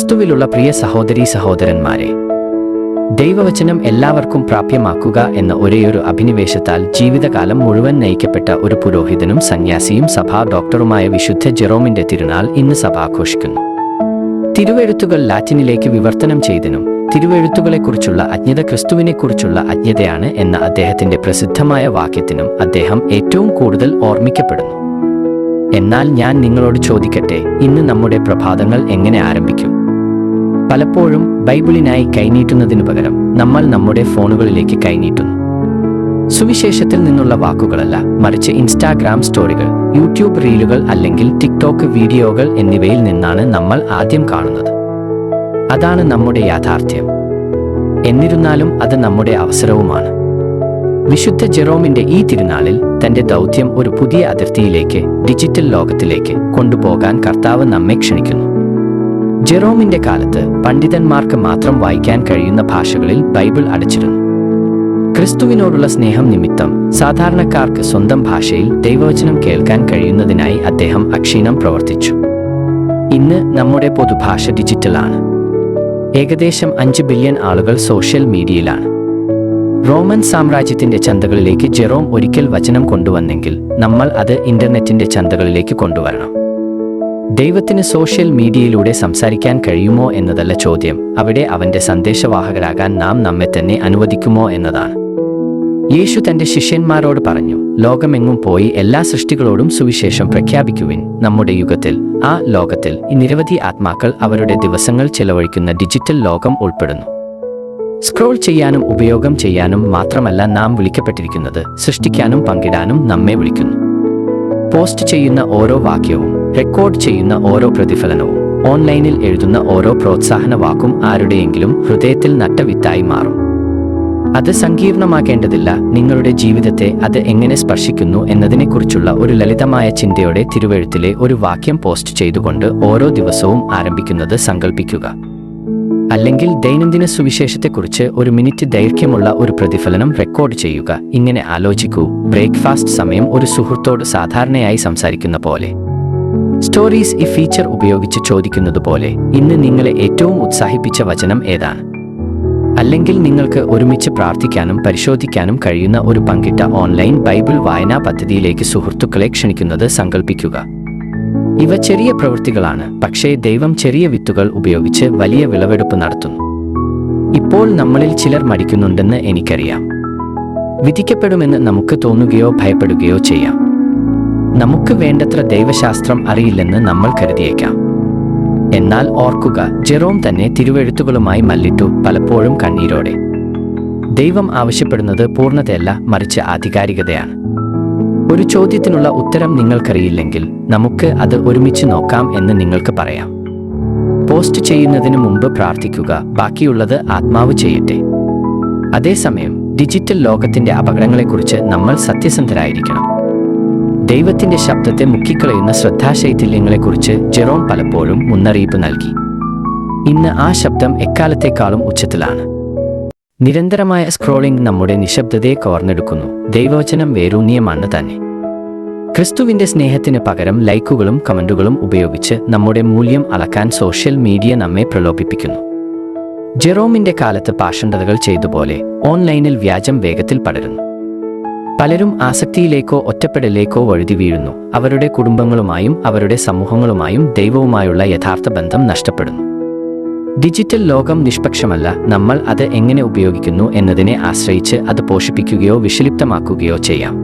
ക്രിസ്തുവിലുള്ള പ്രിയ സഹോദരീ സഹോദരന്മാരെ ദൈവവചനം എല്ലാവർക്കും പ്രാപ്യമാക്കുക എന്ന ഒരേയൊരു അഭിനിവേശത്താൽ ജീവിതകാലം മുഴുവൻ നയിക്കപ്പെട്ട ഒരു പുരോഹിതനും സന്യാസിയും സഭാ ഡോക്ടറുമായ വിശുദ്ധ ജെറോമിന്റെ തിരുനാൾ ഇന്ന് സഭ ആഘോഷിക്കുന്നു തിരുവെഴുത്തുകൾ ലാറ്റിനിലേക്ക് വിവർത്തനം ചെയ്തതിനും തിരുവെഴുത്തുകളെക്കുറിച്ചുള്ള അജ്ഞത ക്രിസ്തുവിനെക്കുറിച്ചുള്ള അജ്ഞതയാണ് എന്ന അദ്ദേഹത്തിന്റെ പ്രസിദ്ധമായ വാക്യത്തിനും അദ്ദേഹം ഏറ്റവും കൂടുതൽ ഓർമ്മിക്കപ്പെടുന്നു. എന്നാൽ ഞാൻ നിങ്ങളോട് ചോദിക്കട്ടെ ഇന്ന് നമ്മുടെ പ്രഭാതങ്ങൾ എങ്ങനെ ആരംഭിക്കും? പലപ്പോഴും ബൈബിളിനായി കൈനീട്ടുന്നതിനു പകരം നമ്മൾ നമ്മുടെ ഫോണുകളിലേക്ക് കൈനീട്ടുന്നു. സുവിശേഷത്തിൽ നിന്നുള്ള വാക്കുകളല്ല മറിച്ച് ഇൻസ്റ്റാഗ്രാം സ്റ്റോറികൾ യൂട്യൂബ് റീലുകൾ അല്ലെങ്കിൽ ടിക്ടോക്ക് വീഡിയോകൾ എന്നിവയിൽ നിന്നാണ് നമ്മൾ ആദ്യം കാണുന്നത്. അതാണ് നമ്മുടെ യാഥാർത്ഥ്യം. എന്നിരുന്നാലും അത് നമ്മുടെ അവസരവുമാണ്. വിശുദ്ധ ജെറോമിന്റെ ഈ തിരുനാളിൽ തന്റെ ദൗത്യം ഒരു പുതിയ അതിർത്തിയിലേക്ക് ഡിജിറ്റൽ ലോകത്തിലേക്ക് കൊണ്ടുപോകാൻ കർത്താവ് നമ്മെ ക്ഷണിക്കുന്നു. ജെറോമിന്റെ കാലത്ത് പണ്ഡിതന്മാർക്ക് മാത്രം വായിക്കാൻ കഴിയുന്ന ഭാഷകളിൽ ബൈബിൾ അടച്ചിരുന്നു. ക്രിസ്തുവിനോടുള്ള സ്നേഹം നിമിത്തം സാധാരണക്കാർക്ക് സ്വന്തം ഭാഷയിൽ ദൈവവചനം കേൾക്കാൻ കഴിയുന്നതിനായി അദ്ദേഹം അക്ഷീണം പ്രവർത്തിച്ചു. ഇന്ന് നമ്മുടെ പൊതുഭാഷ ഡിജിറ്റലാണ്. ഏകദേശം അഞ്ച് ബില്യൺ ആളുകൾ സോഷ്യൽ മീഡിയയിലാണ്. റോമൻ സാമ്രാജ്യത്തിന്റെ ചന്തകളിലേക്ക് ജെറോം ഒരിക്കൽ വചനം കൊണ്ടുവന്നെങ്കിൽ നമ്മൾ അത് ഇന്റർനെറ്റിന്റെ ചന്തകളിലേക്ക് കൊണ്ടുവരണം. ദൈവത്തിന് സോഷ്യൽ മീഡിയയിലൂടെ സംസാരിക്കാൻ കഴിയുമോ എന്നതല്ല ചോദ്യം. അവിടെ അവന്റെ സന്ദേശവാഹകരാകാൻ നാം നമ്മെ തന്നെ അനുവദിക്കുമോ എന്നതാണ്. യേശു തന്റെ ശിഷ്യന്മാരോട് പറഞ്ഞു ലോകമെങ്ങും പോയി എല്ലാ സൃഷ്ടികളോടും സുവിശേഷം പ്രഖ്യാപിക്കുവിൻ. നമ്മുടെ യുഗത്തിൽ ആ ലോകത്തിൽ നിരവധി ആത്മാക്കൾ അവരുടെ ദിവസങ്ങൾ ചെലവഴിക്കുന്ന ഡിജിറ്റൽ ലോകം ഉൾപ്പെടുന്നു. സ്ക്രോൾ ചെയ്യാനും ഉപയോഗം ചെയ്യാനും മാത്രമല്ല നാം വിളിക്കപ്പെട്ടിരിക്കുന്നത് സൃഷ്ടിക്കാനും പങ്കിടാനും നമ്മെ വിളിക്കുന്നു. പോസ്റ്റ് ചെയ്യുന്ന ഓരോ വാക്യവും റെക്കോർഡ് ചെയ്യുന്ന ഓരോ പ്രതിഫലനവും ഓൺലൈനിൽ എഴുതുന്ന ഓരോ പ്രോത്സാഹന വാക്കും ആരുടെയെങ്കിലും ഹൃദയത്തിൽ നട്ട വിത്തായി മാറും. അത് സങ്കീർണമാക്കേണ്ടതില്ല നിങ്ങളുടെ ജീവിതത്തെ അത് എങ്ങനെ സ്പർശിക്കുന്നു എന്നതിനെക്കുറിച്ചുള്ള ഒരു ലളിതമായ ചിന്തയോടെ തിരുവഴുത്തിലെ ഒരു വാക്യം പോസ്റ്റ് ചെയ്തുകൊണ്ട് ഓരോ ദിവസവും ആരംഭിക്കുന്നത് സങ്കല്പിക്കുക അല്ലെങ്കിൽ ദൈനംദിന സുവിശേഷത്തെക്കുറിച്ച് ഒരു മിനിറ്റ് ദൈർഘ്യമുള്ള ഒരു പ്രതിഫലനം റെക്കോർഡ് ചെയ്യുക. ഇങ്ങനെ ആലോചിക്കൂ. ബ്രേക്ക്ഫാസ്റ്റ് സമയം ഒരു സുഹൃത്തോട് സാധാരണയായി സംസാരിക്കുന്ന പോലെ. സ്റ്റോറീസ് ഈ ഫീച്ചർ ഉപയോഗിച്ച് ചോദിക്കുന്നത് പോലെ ഇന്ന് നിങ്ങളെ ഏറ്റവും ഉത്സാഹിപ്പിച്ച വചനം ഏതാണ്? അല്ലെങ്കിൽ നിങ്ങൾക്ക് ഒരുമിച്ച് പ്രാർത്ഥിക്കാനും പരിശോധിക്കാനും കഴിയുന്ന ഒരു പങ്കിട്ട ഓൺലൈൻ ബൈബിൾ വായനാ പദ്ധതിയിലേക്ക് സുഹൃത്തുക്കളെ ക്ഷണിക്കുന്നത് സങ്കല്പിക്കുക ഇവ ചെറിയ പ്രവൃത്തികളാണ് പക്ഷേ ദൈവം ചെറിയ വിത്തുകൾ ഉപയോഗിച്ച് വലിയ വിളവെടുപ്പ് നടത്തുന്നു. ഇപ്പോൾ നമ്മളിൽ ചിലർ മടിക്കുന്നുണ്ടെന്ന് എനിക്കറിയാം. വിധിക്കപ്പെടുമെന്ന് നമുക്ക് തോന്നുകയോ ഭയപ്പെടുകയോ ചെയ്യാം. നമുക്ക് വേണ്ടത്ര ദൈവശാസ്ത്രം അറിയില്ലെന്ന് നമ്മൾ കരുതിയേക്കാം. എന്നാൽ ഓർക്കുക ജെറോം തന്നെ തിരുവെഴുത്തുകളുമായി മല്ലിട്ടു പലപ്പോഴും കണ്ണീരോടെ. ദൈവം ആവശ്യപ്പെടുന്നത് പൂർണതയല്ല മറിച്ച് ആധികാരികതയാണ്. ഒരു ചോദ്യത്തിനുള്ള ഉത്തരം നിങ്ങൾക്കറിയില്ലെങ്കിൽ നമുക്ക് അത് ഒരുമിച്ച് നോക്കാം എന്ന് നിങ്ങൾക്ക് പറയാം. പോസ്റ്റ് ചെയ്യുന്നതിന് മുമ്പ് പ്രാർത്ഥിക്കുക ബാക്കിയുള്ളത് ആത്മാവ് ചെയ്യട്ടെ. അതേസമയം ഡിജിറ്റൽ ലോകത്തിന്റെ അപകടങ്ങളെക്കുറിച്ച് നമ്മൾ സത്യസന്ധരായിരിക്കണം. ദൈവത്തിന്റെ ശബ്ദത്തെ മുക്കിക്കളയുന്ന ശ്രദ്ധാശൈഥില്യങ്ങളെക്കുറിച്ച് ജെറോം പലപ്പോഴും മുന്നറിയിപ്പ് നൽകി. ഇന്ന് ആ ശബ്ദം എക്കാലത്തേക്കാളും ഉച്ചത്തിലാണ്. നിരന്തരമായ സ്ക്രോളിംഗ് നമ്മുടെ നിശബ്ദതയെ കവർന്നെടുക്കുന്നു. ദൈവവചനം വേരൂന്നിയമാണ് തന്നെ. ക്രിസ്തുവിന്റെ സ്നേഹത്തിന് പകരം ലൈക്കുകളും കമന്റുകളും ഉപയോഗിച്ച് നമ്മുടെ മൂല്യം അളക്കാൻ സോഷ്യൽ മീഡിയ നമ്മെ പ്രലോഭിപ്പിക്കുന്നു. ജെറോമിന്റെ കാലത്ത് പാഷണ്ഡതകൾ ചെയ്തുപോലെ ഓൺലൈനിൽ വ്യാജം വേഗത്തിൽ പടരുന്നു. പലരും ആസക്തിയിലേക്കോ ഒറ്റപ്പെടലേക്കോ വഴുതി വീഴുന്നു. അവരുടെ കുടുംബങ്ങളുമായും അവരുടെ സമൂഹങ്ങളുമായും ദൈവവുമായുള്ള യഥാർത്ഥ ബന്ധം നഷ്ടപ്പെടുന്നു. ഡിജിറ്റൽ ലോകം നിഷ്പക്ഷമല്ല. നമ്മൾ അത് എങ്ങനെ ഉപയോഗിക്കുന്നു എന്നതിനെ ആശ്രയിച്ച് അത് പോഷിപ്പിക്കുകയോ വിഷലിപ്തമാക്കുകയോ ചെയ്യാം.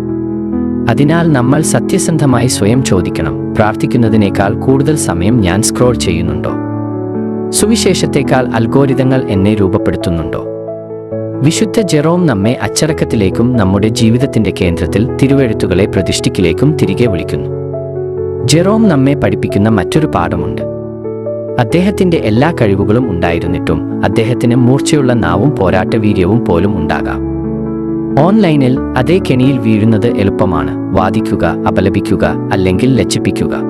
അതിനാൽ നമ്മൾ സത്യസന്ധമായി സ്വയം ചോദിക്കണം. പ്രാർത്ഥിക്കുന്നതിനേക്കാൾ കൂടുതൽ സമയം ഞാൻ സ്ക്രോൾ ചെയ്യുന്നുണ്ടോ? സുവിശേഷത്തേക്കാൾ അൽഗോരിതങ്ങൾ എന്നെ രൂപപ്പെടുത്തുന്നുണ്ടോ? വിശുദ്ധ ജെറോം നമ്മെ അച്ചടക്കത്തിലേക്കും നമ്മുടെ ജീവിതത്തിന്റെ കേന്ദ്രത്തിൽ തിരുവെഴുത്തുകളെ പ്രതിഷ്ഠിക്കിലേക്കും തിരികെ വിളിക്കുന്നു. ജെറോം നമ്മെ പഠിപ്പിക്കുന്ന മറ്റൊരു പാഠമുണ്ട്. അദ്ദേഹത്തിന്റെ എല്ലാ കഴിവുകളും ഉണ്ടായിരുന്നിട്ടും അദ്ദേഹത്തിന് മൂർച്ചയുള്ള നാവും പോരാട്ട വീര്യവും പോലും ഉണ്ടാകാം. ഓൺലൈനിൽ അതേ കെണിയിൽ വീഴുന്നത് എളുപ്പമാണ്. വാദിക്കുക അപലപിക്കുക അല്ലെങ്കിൽ ലജ്ജിപ്പിക്കുക.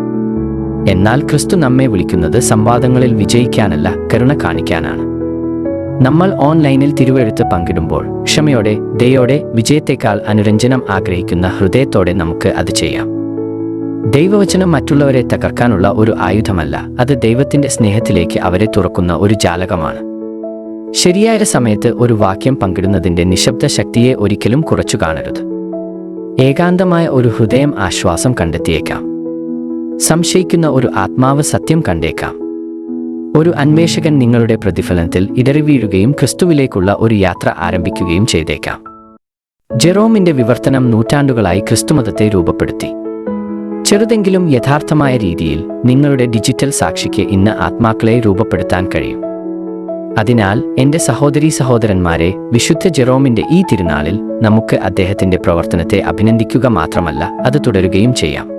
എന്നാൽ ക്രിസ്തു നമ്മെ വിളിക്കുന്നത് സംവാദങ്ങളിൽ വിജയിക്കാനല്ല കരുണ കാണിക്കാനാണ്. നമ്മൾ ഓൺലൈനിൽ തിരുവെഴുത്ത് പങ്കിടുമ്പോൾ ക്ഷമയോടെ ദയോടെ വിജയത്തെക്കാൾ അനുരഞ്ജനം ആഗ്രഹിക്കുന്ന ഹൃദയത്തോടെ നമുക്ക് അത് ചെയ്യാം. ദൈവവചനം മറ്റുള്ളവരെ തകർക്കാനുള്ള ഒരു ആയുധമല്ല അത് ദൈവത്തിന്റെ സ്നേഹത്തിലേക്ക് അവരെ തുറക്കുന്ന ഒരു ജാലകമാണ്. ശരിയായ സമയത്ത് ഒരു വാക്യം പങ്കിടുന്നതിന്റെ നിശബ്ദ ശക്തിയെ ഒരിക്കലും കുറച്ചു കാണരുത്. ഏകാന്തമായ ഒരു ഹൃദയം ആശ്വാസം കണ്ടെത്തിയേക്കാം. സംശയിക്കുന്ന ഒരു ആത്മാവ് സത്യം കണ്ടേക്കാം. ഒരു അന്വേഷകൻ നിങ്ങളുടെ പ്രതിഫലനത്തിൽ ഇടറിവീഴുകയും ക്രിസ്തുവിലേക്കുള്ള ഒരു യാത്ര ആരംഭിക്കുകയും ചെയ്തേക്കാം. ജെറോമിന്റെ വിവർത്തനം നൂറ്റാണ്ടുകളായി ക്രിസ്തുമതത്തെ രൂപപ്പെടുത്തി. ചെറുതെങ്കിലും യഥാർത്ഥമായ രീതിയിൽ നിങ്ങളുടെ ഡിജിറ്റൽ സാക്ഷിക്ക് ഇന്ന് ആത്മാക്കളെ രൂപപ്പെടുത്താൻ കഴിയും. അതിനാൽ എന്റെ സഹോദരീ സഹോദരന്മാരെ വിശുദ്ധ ജെറോമിന്റെ ഈ തിരുനാളിൽ നമുക്ക് അദ്ദേഹത്തിന്റെ പ്രവർത്തനത്തെ അഭിനന്ദിക്കുക മാത്രമല്ല അത് തുടരുകയും ചെയ്യാം.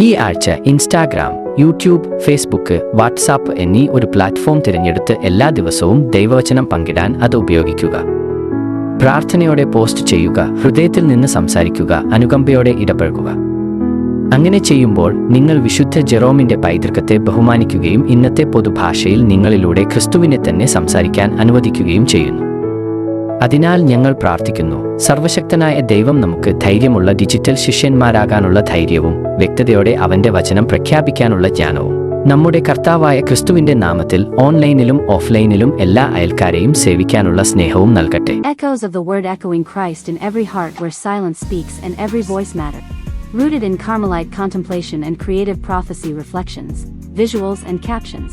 ഈ ആഴ്ച ഇൻസ്റ്റാഗ്രാം യൂട്യൂബ് ഫേസ്ബുക്ക് വാട്സാപ്പ് എന്നീ ഒരു പ്ലാറ്റ്ഫോം തിരഞ്ഞെടുത്ത് എല്ലാ ദിവസവും ദൈവവചനം പങ്കിടാൻ അത് ഉപയോഗിക്കുക. പ്രാർത്ഥനയോടെ പോസ്റ്റ് ചെയ്യുക ഹൃദയത്തിൽ നിന്ന് സംസാരിക്കുക അനുകമ്പയോടെ ഇടപഴകുക. അങ്ങനെ ചെയ്യുമ്പോൾ നിങ്ങൾ വിശുദ്ധ ജെറോമിന്റെ പൈതൃകത്തെ ബഹുമാനിക്കുകയും ഇന്നത്തെ പൊതുഭാഷയിൽ നിങ്ങളിലൂടെ ക്രിസ്തുവിനെ തന്നെ സംസാരിക്കാൻ അനുവദിക്കുകയും ചെയ്യുന്നു. അതിനാൽ ഞങ്ങൾ പ്രാർത്ഥിക്കുന്നു സർവശക്തനായ ദൈവം നമുക്ക് ധൈര്യമുള്ള ഡിജിറ്റൽ ശിഷ്യന്മാരാകാനുള്ള ധൈര്യവും വ്യക്തതയോടെ അവന്റെ വചനം പ്രഖ്യാപിക്കാനുള്ള ജ്ഞാനവും നമ്മുടെ കർത്താവായ ക്രിസ്തുവിന്റെ നാമത്തിൽ ഓൺലൈനിലും ഓഫ്ലൈനിലും എല്ലാ അയൽക്കാരെയും സേവിക്കാനുള്ള സ്നേഹവും നൽകട്ടെ Echoes of the word echoing Christ in every heart where silence speaks and every voice matter. Rooted in Carmelite contemplation and creative prophecy reflections, visuals and captions.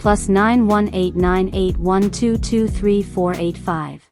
plus 918981223485.